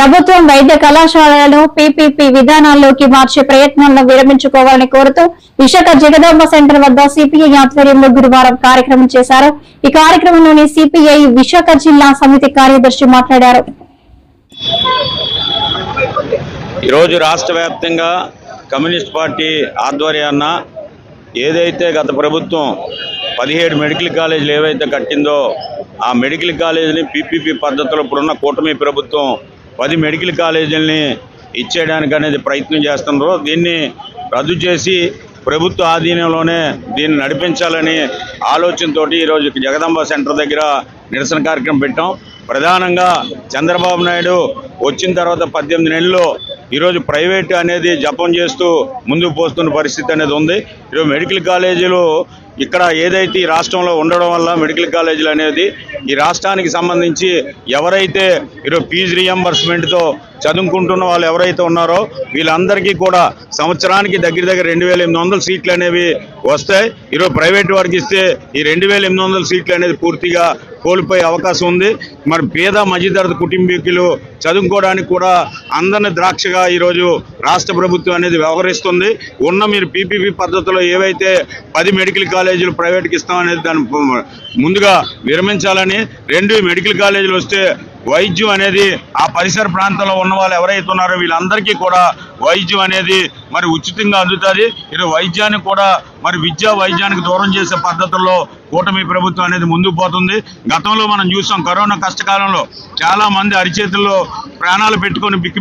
ప్రభుత్వం వైద్య కళాశాలలను పీపీపీ విధానాల్లోకి మార్చే ప్రయత్నాలను విరమించుకోవాలని కోరుతూ విశాఖ జగదాంబ సెంటర్ వద్ద సిపిఐ ఆధ్వర్యంలో గురువారం కార్యక్రమం చేశారు. ఈ కార్యక్రమంలోని సిపిఐ విశాఖ జిల్లా సమితి కార్యదర్శి మాట్లాడారు. ఈరోజు రాష్ట్ర వ్యాప్తంగా కమ్యూనిస్ట్ పార్టీ ఆధ్వర్యాన ఏదైతే గత ప్రభుత్వం పదిహేడు మెడికల్ కాలేజీలు ఏవైతే కట్టిందో ఆ మెడికల్ కాలేజీని పీపీపీ పద్ధతిలో ఇప్పుడున్న కూటమి ప్రభుత్వం పది మెడికల్ కాలేజీలని ఇచ్చేయడానికి అనేది ప్రయత్నం చేస్తున్నారు దీన్ని రద్దు చేసి ప్రభుత్వ ఆధీనంలోనే దీన్ని నడిపించాలని ఆలోచనతో ఈరోజు జగదంబ సెంటర్ దగ్గర నిరసన కార్యక్రమం పెట్టాం. ప్రధానంగా చంద్రబాబు నాయుడు వచ్చిన తర్వాత పద్దెనిమిది నెలల్లో ఈరోజు ప్రైవేట్ అనేది జపం చేస్తూ ముందుకు పోస్తున్న పరిస్థితి అనేది ఉంది. ఈరోజు మెడికల్ కాలేజీలు ఇక్కడ ఏదైతే ఈ రాష్ట్రంలో ఉండడం వల్ల మెడికల్ కాలేజీలు అనేది ఈ రాష్ట్రానికి సంబంధించి ఎవరైతే ఈరోజు ఫీజు రియంబర్స్మెంట్తో చదువుకుంటున్న వాళ్ళు ఎవరైతే ఉన్నారో వీళ్ళందరికీ కూడా సంవత్సరానికి దగ్గర దగ్గర రెండు వేల ఎనిమిది వందల సీట్లు అనేవి వస్తాయి. ఈరోజు ప్రైవేట్ వారికి ఇస్తే ఈ రెండు వేల ఎనిమిది వందల సీట్లు అనేది పూర్తిగా కోల్పోయే అవకాశం ఉంది. మరి పేద మధ్యతరగతి కుటుంబీకులు చదువుకోవడానికి కూడా అందరిని ద్రాక్షగా ఈరోజు రాష్ట్ర ప్రభుత్వం అనేది వ్యవహరిస్తుంది. ఉన్న మీరు పీపీపీ పద్ధతిలో ఏవైతే పది మెడికల్ కాలేజ్ కాలేజీలు ప్రైవేట్కి ఇస్తామనేది దాన్ని ముందుగా విరమించాలని రెండు మెడికల్ కాలేజీలు వస్తే వైద్యం అనేది ఆ పరిసర ప్రాంతంలో ఉన్న వాళ్ళు ఎవరైతే ఉన్నారో వీళ్ళందరికీ కూడా వైద్యం అనేది మరి ఉచితంగా అందుతుంది. ఇది వైద్యాన్ని కూడా మరి విద్యా వైద్యానికి దూరం చేసే పద్ధతుల్లో కూటమి ప్రభుత్వం అనేది ముందుకు పోతుంది. గతంలో మనం చూసాం కరోనా కష్టకాలంలో చాలామంది అరిచేతుల్లో ప్రాణాలు పెట్టుకొని బిక్కు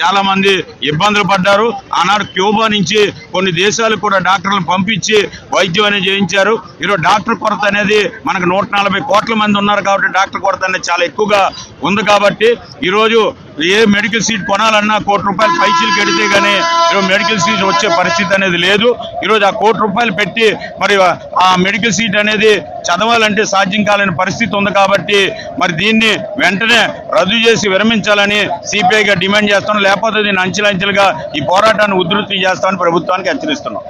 చాలామంది ఇబ్బందులు పడ్డారు. ఆనాడు క్యూబా నుంచి కొన్ని దేశాలకు కూడా డాక్టర్లను పంపించి వైద్యం అనేది చేయించారు. ఈరోజు డాక్టర్ కొరత అనేది మనకు నూట నలభై కోట్ల మంది ఉన్నారు కాబట్టి డాక్టర్ కొరత అనేది చాలా ఎక్కువగా ఉంది కాబట్టి ఈరోజు ఏ మెడికల్ సీట్ కొనాలన్నా కోటి రూపాయలు పైచీలు కడితే కానీ ఈరోజు మెడికల్ సీట్ వచ్చే పరిస్థితి అనేది లేదు. ఈరోజు ఆ కోటి రూపాయలు పెట్టి మరి ఆ మెడికల్ సీట్ అనేది చదవాలంటే సాధ్యం కాలేని పరిస్థితి ఉంది కాబట్టి మరి దీన్ని వెంటనే రద్దు చేసి విరమించాలని సిపిఐగా డిమాండ్ చేస్తున్నాం. లేకపోతే దీన్ని అంచెలంచెలుగా ఈ పోరాటాన్ని ఉధృతి చేస్తామని ప్రభుత్వానికి హెచ్చరిస్తున్నాం.